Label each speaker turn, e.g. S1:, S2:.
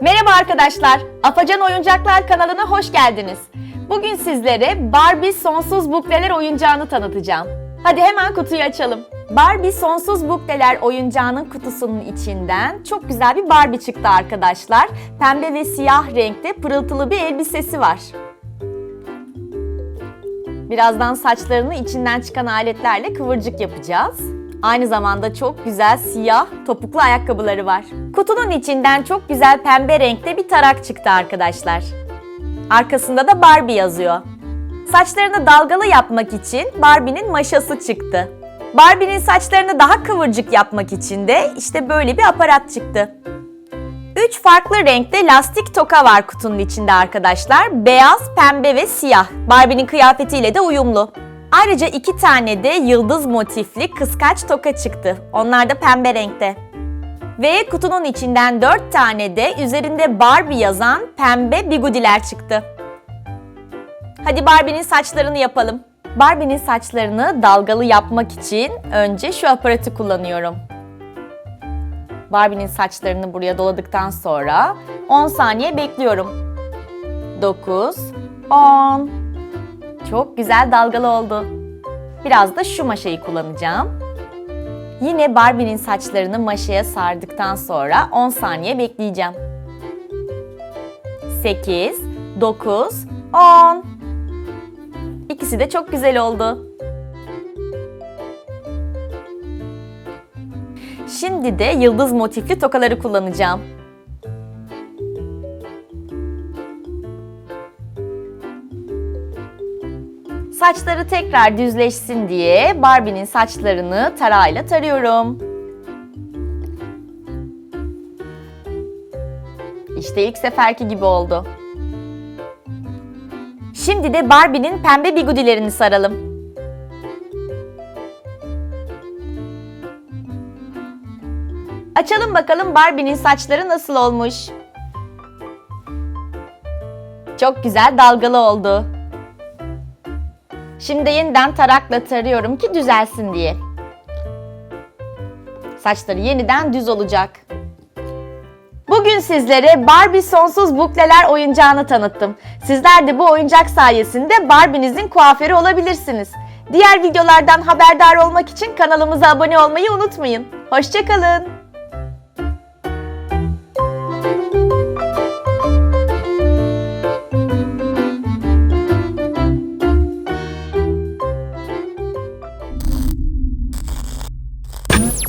S1: Merhaba arkadaşlar, Afacan Oyuncaklar kanalına hoş geldiniz. Bugün sizlere Barbie Sonsuz Bukleler oyuncağını tanıtacağım. Hadi hemen kutuyu açalım. Barbie Sonsuz Bukleler oyuncağının kutusunun içinden çok güzel bir Barbie çıktı arkadaşlar. Pembe ve siyah renkte pırıltılı bir elbisesi var. Birazdan saçlarını içinden çıkan aletlerle kıvırcık yapacağız. Aynı zamanda çok güzel siyah topuklu ayakkabıları var. Kutunun içinden çok güzel pembe renkte bir tarak çıktı arkadaşlar. Arkasında da Barbie yazıyor. Saçlarını dalgalı yapmak için Barbie'nin maşası çıktı. Barbie'nin saçlarını daha kıvırcık yapmak için de işte böyle bir aparat çıktı. Üç farklı renkte lastik toka var kutunun içinde arkadaşlar. Beyaz, pembe ve siyah. Barbie'nin kıyafetiyle de uyumlu. Ayrıca iki tane de yıldız motifli kıskaç toka çıktı. Onlar da pembe renkte. Ve kutunun içinden dört tane de üzerinde Barbie yazan pembe bigudiler çıktı. Hadi Barbie'nin saçlarını yapalım. Barbie'nin saçlarını dalgalı yapmak için önce şu aparatı kullanıyorum. Barbie'nin saçlarını buraya doladıktan sonra 10 saniye bekliyorum. 9, 10. Çok güzel dalgalı oldu. Biraz da şu maşayı kullanacağım. Yine Barbie'nin saçlarını maşaya sardıktan sonra 10 saniye bekleyeceğim. 8, 9, 10. İkisi de çok güzel oldu. Şimdi de yıldız motifli tokaları kullanacağım. Saçları tekrar düzleşsin diye Barbie'nin saçlarını tarağıyla tarıyorum. İşte ilk seferki gibi oldu. Şimdi de Barbie'nin pembe bigudilerini saralım. Açalım bakalım Barbie'nin saçları nasıl olmuş. Çok güzel dalgalı oldu. Şimdi yeniden tarakla tarıyorum ki düzelsin diye. Saçları yeniden düz olacak. Bugün sizlere Barbie Sonsuz Bukleler oyuncağını tanıttım. Sizler de bu oyuncak sayesinde Barbie'nizin kuaförü olabilirsiniz. Diğer videolardan haberdar olmak için kanalımıza abone olmayı unutmayın. Hoşçakalın.